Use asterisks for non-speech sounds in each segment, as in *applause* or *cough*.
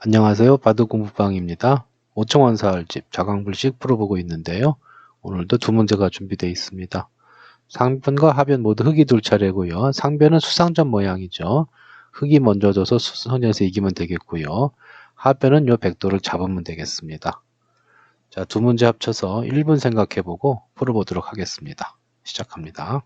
안녕하세요. 바둑공부방입니다. 5청원 사활집 자강불식 풀어보고 있는데요. 오늘도 두 문제가 준비되어 있습니다. 상변과 하변 모두 흙이 둘 차례고요. 상변은 수상전 모양이죠. 흙이 먼저 져서 수선에서 이기면 되겠고요. 하변은 요 백도를 잡으면 되겠습니다. 자, 두 문제 합쳐서 1분 생각해보고 풀어보도록 하겠습니다. 시작합니다.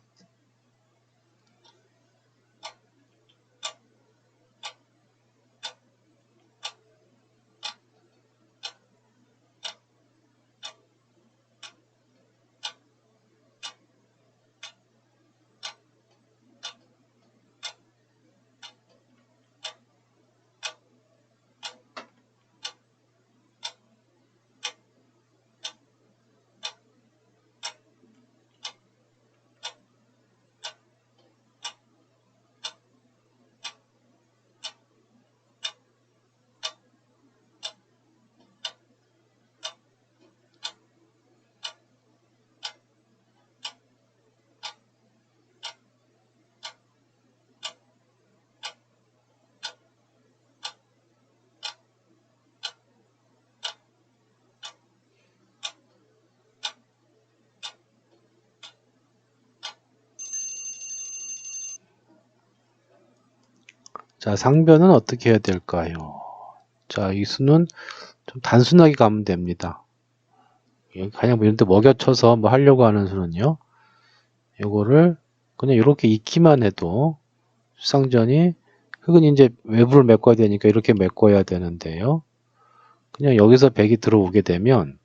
자, 상변은 어떻게 해야 될까요? 자, 이 수는 좀 단순하게 가면 됩니다. 여기 그냥 뭐 이런 데 먹여쳐서 뭐 하려고 하는 수는요. 요거를 그냥 이렇게 익기만 해도 수상전이 흙은 이제 외부를 메꿔야 되니까 이렇게 메꿔야 되는데요. 그냥 여기서 백이 들어오게 되면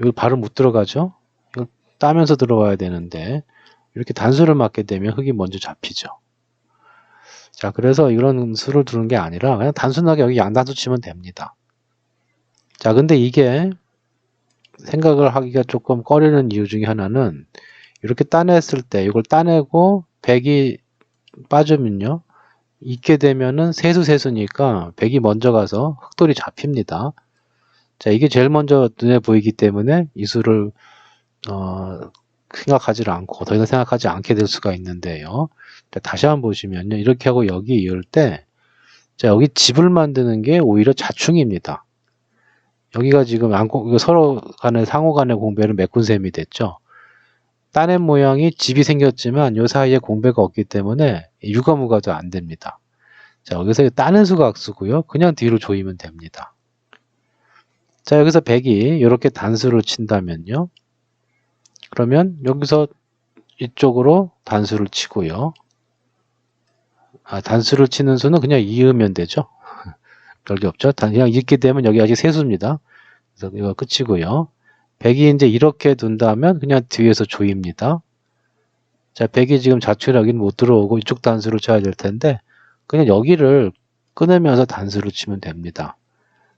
여기 바로 못 들어가죠. 이걸 따면서 들어와야 되는데 이렇게 단수를 맞게 되면 흙이 먼저 잡히죠. 자, 그래서 이런 수를 두는 게 아니라 그냥 단순하게 여기 양단수 치면 됩니다. 자, 근데 이게 생각을 하기가 조금 꺼리는 이유 중에 하나는 이렇게 따냈을 때 이걸 따내고 100이 빠지면요. 있게 되면은 세수 세수니까 100이 먼저 가서 흑돌이 잡힙니다. 자, 이게 제일 먼저 눈에 보이기 때문에 이 수를 어, 생각하지 않고 더 이상 생각하지 않게 될 수가 있는데요. 자, 다시 한번 보시면요. 이렇게 하고 여기 이을 때, 자, 여기 집을 만드는 게 오히려 자충입니다. 여기가 지금 서로 간의 상호 간의 공배를 메꾼 셈이 됐죠. 따낸 모양이 집이 생겼지만 요 사이에 공배가 없기 때문에 유가무가도 안 됩니다. 자, 여기서 따는 수가 악수고요. 그냥 뒤로 조이면 됩니다. 자, 여기서 100이 이렇게 단수를 친다면요. 그러면 여기서 이쪽으로 단수를 치고요. 아, 단수를 치는 수는 그냥 이으면 되죠. *laughs* 별게 없죠. 그냥 읽게 되면 여기 아직 세수입니다. 그래서 이거 끝이고요. 100이 이제 이렇게 둔다면 그냥 뒤에서 조입니다. 자, 100이 지금 자출하긴 못 들어오고 이쪽 단수를 쳐야 될 텐데 그냥 여기를 끊으면서 단수를 치면 됩니다.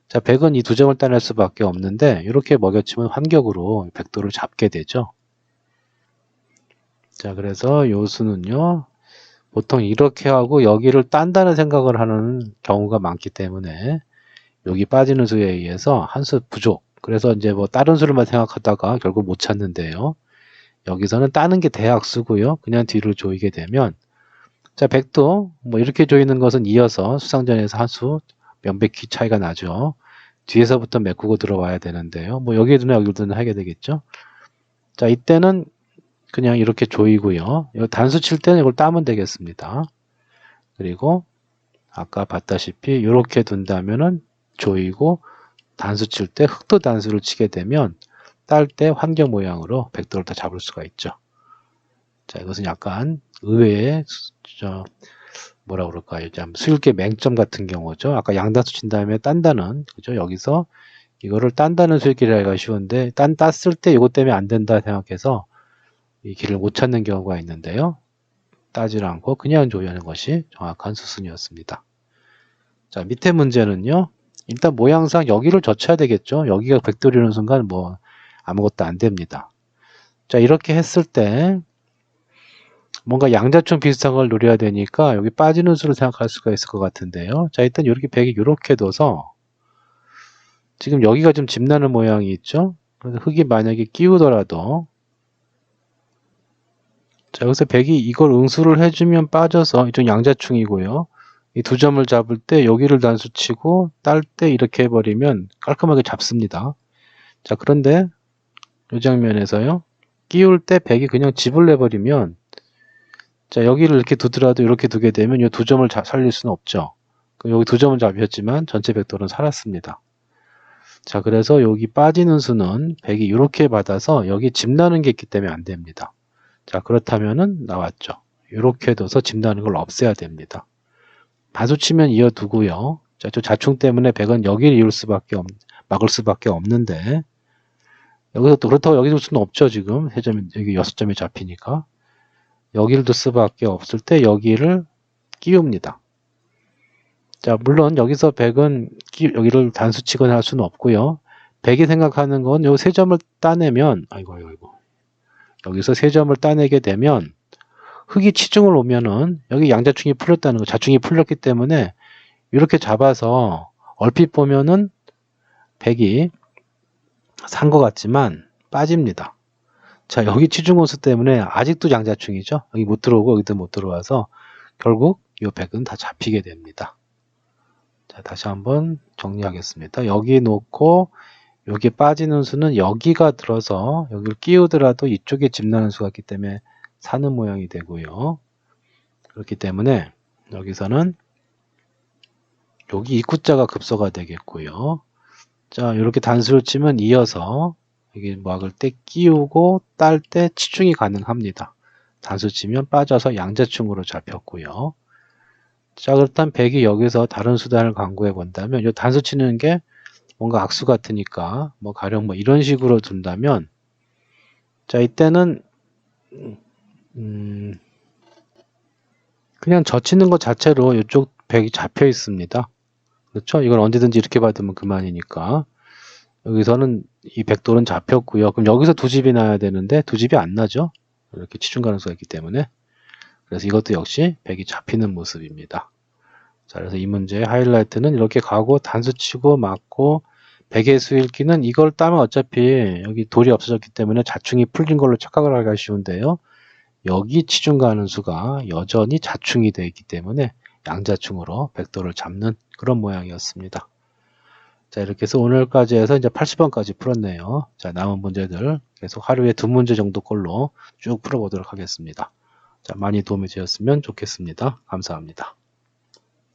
자, 100은 이 두 점을 따낼 수밖에 없는데 이렇게 먹여치면 환격으로 백도를 잡게 되죠. 자, 그래서 요 수는요. 보통 이렇게 하고 여기를 딴다는 생각을 하는 경우가 많기 때문에 여기 빠지는 수에 의해서 한 수 부족. 그래서 이제 뭐 다른 수를만 생각하다가 결국 못 찾는데요. 여기서는 따는 게 대학수고요. 그냥 뒤를 조이게 되면 자, 백도 뭐 이렇게 조이는 것은 이어서 수상전에서 한수 명백히 차이가 나죠. 뒤에서부터 메꾸고 들어와야 되는데요. 뭐 여기에 두나 여기 두나 하게 되겠죠. 자, 이때는 그냥 이렇게 조이고요. 단수 칠 때는 이걸 따면 되겠습니다. 그리고 아까 봤다시피 이렇게 둔다면은 조이고 단수 칠 때 흑도 단수를 치게 되면 딸 때 환경 모양으로 백도를 다 잡을 수가 있죠. 자, 이것은 약간 의외의 저 뭐라 그럴까요? 좀 수일계 맹점 같은 경우죠. 아까 양단수 친 다음에 딴다는 그죠? 여기서 이거를 딴다는 수일계라기가 쉬운데 딴 땄을 때 이것 때문에 안 된다 생각해서 이 길을 못 찾는 경우가 있는데요. 따질 않고 그냥 조이하는 것이 정확한 수순이었습니다. 자, 밑에 문제는요. 일단 모양상 여기를 젖혀야 되겠죠. 여기가 백돌이는 순간 뭐 아무것도 안 됩니다. 자, 이렇게 했을 때 뭔가 양자총 비슷한 걸 노려야 되니까 여기 빠지는 수를 생각할 수가 있을 것 같은데요. 자, 일단 이렇게 백이 이렇게 둬서 지금 여기가 좀 집나는 모양이 있죠. 그래서 흙이 만약에 끼우더라도 자, 여기서 100이 이걸 응수를 해주면 빠져서 이쪽 양자충이고요. 이 두 점을 잡을 때 여기를 단수 치고 딸 때 이렇게 해버리면 깔끔하게 잡습니다. 자, 그런데 이 장면에서요. 끼울 때 100이 그냥 집을 내버리면 자, 여기를 이렇게 두더라도 이렇게 두게 되면 이 두 점을 자- 살릴 수는 없죠. 여기 두 점은 잡혔지만 전체 벡터는 살았습니다. 자, 그래서 여기 빠지는 수는 100이 이렇게 받아서 여기 집 나는 게 있기 때문에 안 됩니다. 자, 그렇다면은 나왔죠. 이렇게 둬서 집 나는 걸 없애야 됩니다. 단수 치면 이어두고요. 자, 저 자충 때문에 100은 여기를 이을 수밖에 없, 막을 수밖에 없는데 여기서 또 그렇다고 여기 둘 수는 없죠, 지금. 세 점이 여기 여섯 점이 잡히니까. 여기를 둘 수밖에 없을 때 여기를 끼웁니다. 자, 물론 여기서 100은 끼- 여기를 단수 치거나 할 수는 없고요. 100이 생각하는 건 요 세 점을 따내면 아이고 아이고 아이고. 여기서 세 점을 따내게 되면 흙이 치중을 오면은 여기 양자충이 풀렸다는 거, 자충이 풀렸기 때문에 이렇게 잡아서 얼핏 보면은 100이 산 것 같지만 빠집니다. 자, 여기 치중원수 때문에 아직도 양자충이죠. 여기 못 들어오고 여기도 못 들어와서 결국 이 100은 다 잡히게 됩니다. 자, 다시 한번 정리하겠습니다. 여기 놓고 여기 빠지는 수는 여기가 들어서 여기를 끼우더라도 이쪽에 집 나는 수가 있기 때문에 사는 모양이 되고요. 그렇기 때문에 여기서는 여기 입구자가 급소가 되겠고요. 자, 이렇게 단수를 치면 이어서 여기 막을 때 끼우고 딸 때 치중이 가능합니다. 단수 치면 빠져서 양자충으로 잡혔고요. 자, 그렇다면 100이 여기서 다른 수단을 강구해 본다면 이 단수 치는 게 뭔가 악수 같으니까 뭐 가령 뭐 이런 식으로 둔다면 자, 이때는 음, 그냥 젖히는 것 자체로 이쪽 100이 잡혀 있습니다. 그렇죠? 이걸 언제든지 이렇게 받으면 그만이니까. 여기서는 이 백돌은 잡혔고요. 그럼 여기서 두 집이 나야 되는데 두 집이 안 나죠? 이렇게 치중 가능성이 있기 때문에. 그래서 이것도 역시 100이 잡히는 모습입니다. 자, 그래서 이 문제의 하이라이트는 이렇게 가고 단수 치고 맞고 100의 수일기는 이걸 따면 어차피 여기 돌이 없어졌기 때문에 자충이 풀린 걸로 착각을 하기가 쉬운데요. 여기 치중 가는 수가 여전히 자충이 되어 있기 때문에 양자충으로 백도를 잡는 그런 모양이었습니다. 자, 이렇게 해서 오늘까지 해서 이제 80번까지 풀었네요. 자, 남은 문제들 계속 하루에 두 문제 정도 꼴로 쭉 풀어보도록 하겠습니다. 자, 많이 도움이 되었으면 좋겠습니다. 감사합니다.